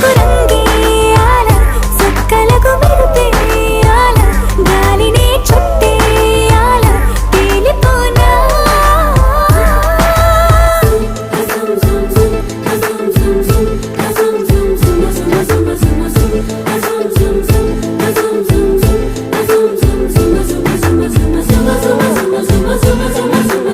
그래.